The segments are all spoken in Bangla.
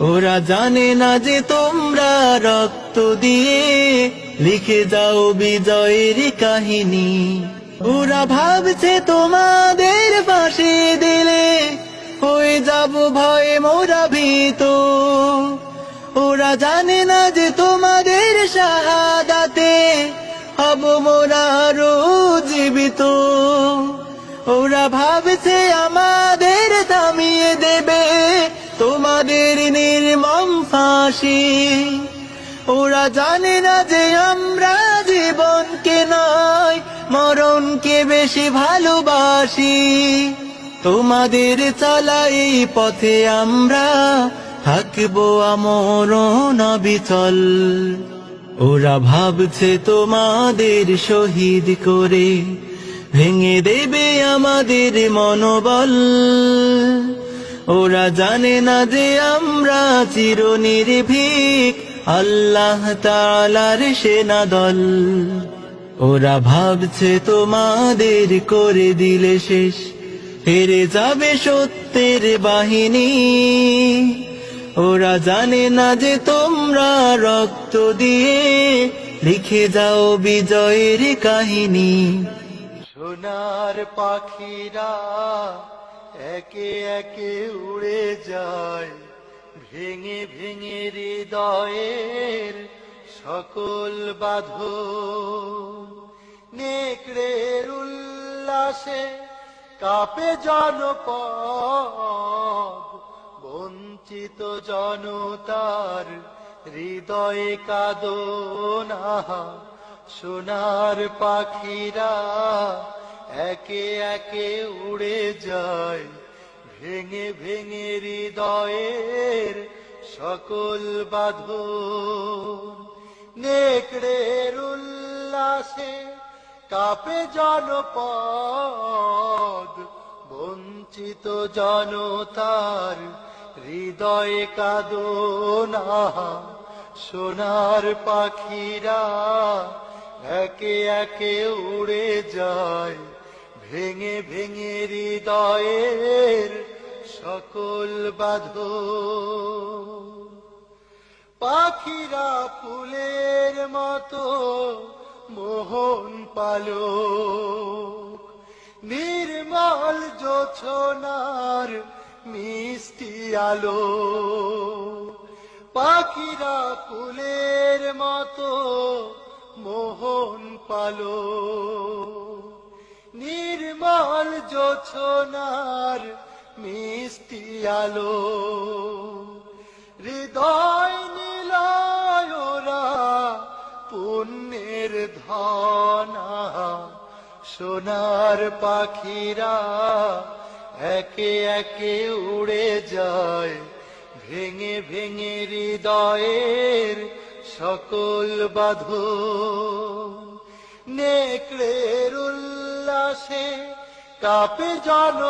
ওরা জানে না যে তোমরা রক্ত দিয়ে লিখে যাও বিজয়ের কাহিনী। ওরা ভাবছে তোমাদের পাশে দিলে হয়ে যাব ভয়ে মোরা ভীত। ওরা জানে না যে তোমাদের শাহাদাতে হব মোরা আরও জীবিত। ওরা ভাবছে তোমাদের নির্মম ফাঁসি। ওরা জানে না যে আমরা জীবনকে নয়, মরণকে বেশি ভালোবাসি। তোমাদের চলা এই পথে আমরা থাকব আমর নবিচল ওরা ভাবছে তোমাদের শহীদ করে, ভেঙে দেবে আমাদের মনোবল। ওরা জানে না যে আমরা চির নির্ভীক আল্লাহ তালার সেনা দল ওরা ভাবছে তোমাদের করে দিলে শেষ। হেরে যাবে সত্যের বাহিনী। ওরা জানে না যে তোমরা রক্ত দিয়ে লিখে যাও বিজয়ের কাহিনী। সোনার পাখিরা একে একে উড়ে যায় ভেঙে ভেঙে হৃদয়ের সকল বাঁধন। নেকড়ের উল্লাসে কাপে জনপদ, বঞ্চিত জনতার হৃদয়ে কাদনা সোনার পাখিরা একে একে উড়ে যায় ভেঙে ভেঙে হৃদয়ের সকল বাঁধন। নেকড়ের উল্লাসে কাপে জনপদ, বঞ্চিত জনতার হৃদয়ে কাদনা। সোনার পাখিরা একে একে উড়ে যায় ভেঙে ভেঙে হৃদয়ের সকল বাঁধন। পাখিরা ফুলের মতো মোহন পালো নির্মল জোছনার মিষ্টি আলো। পাখিরা ফুলের মতো মোহন পালো নির্মল জোছনার মিষ্টি আলো। হৃদয় নীলয়রা পুণ্যের ধনা। সোনার পাখিরা একে একে উড়ে যায়, ভেঙে ভেঙে হৃদয়ের সকল বাঁধন নেকড়ের উল্লাসে কাপে জনপদ,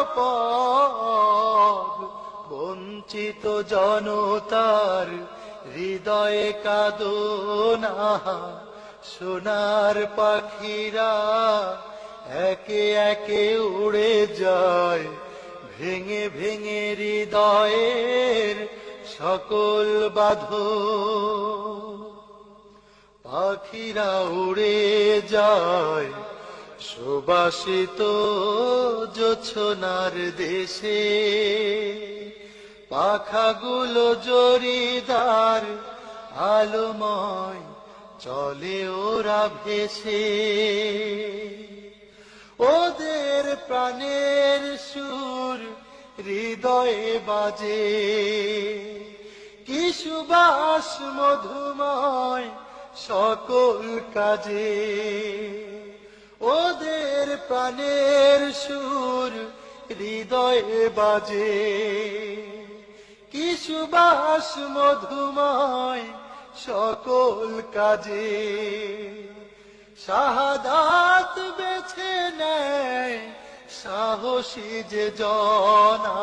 বঞ্চিত জনতার হৃদয়ে কাদনা সোনার পাখিরা একে একে উড়ে যায়, ভেঙে ভেঙে হৃদয়ের সকল বাঁধন পাখিরা উড়ে যায় সুবাসিত জোছনার দেশে, পাখাগুলো জরিদার আলোময় চলে ওরা ভেসে। ওদের প্রাণের সুর হৃদয়ে বাজে। কি সুবাস মধুময় সকল কাজে। ওদের প্রাণের সুর হৃদয়ে বাজে। কি সুবাস মধুময় সকল কাজে। শাহাদাত বেছে নেয় সাহসী যে জনা।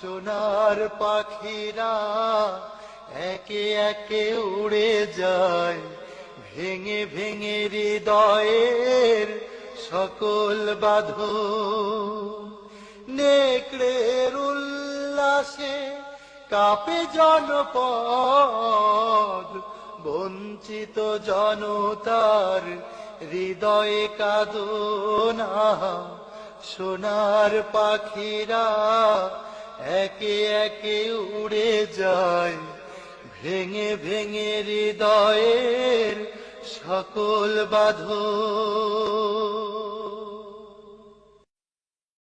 সোনার পাখিরা একে একে উড়ে যায়। ভেঙে ভেঙে হৃদয়ের সকল বাঁধন নেকড়ের উল্লাসে কাপে জনপদ, বঞ্চিত জনতার হৃদয়ে কাদনা সোনার পাখিরা একে একে উড়ে যায়, ভেঙে ভেঙে হৃদয়ের সকল বাঁধন।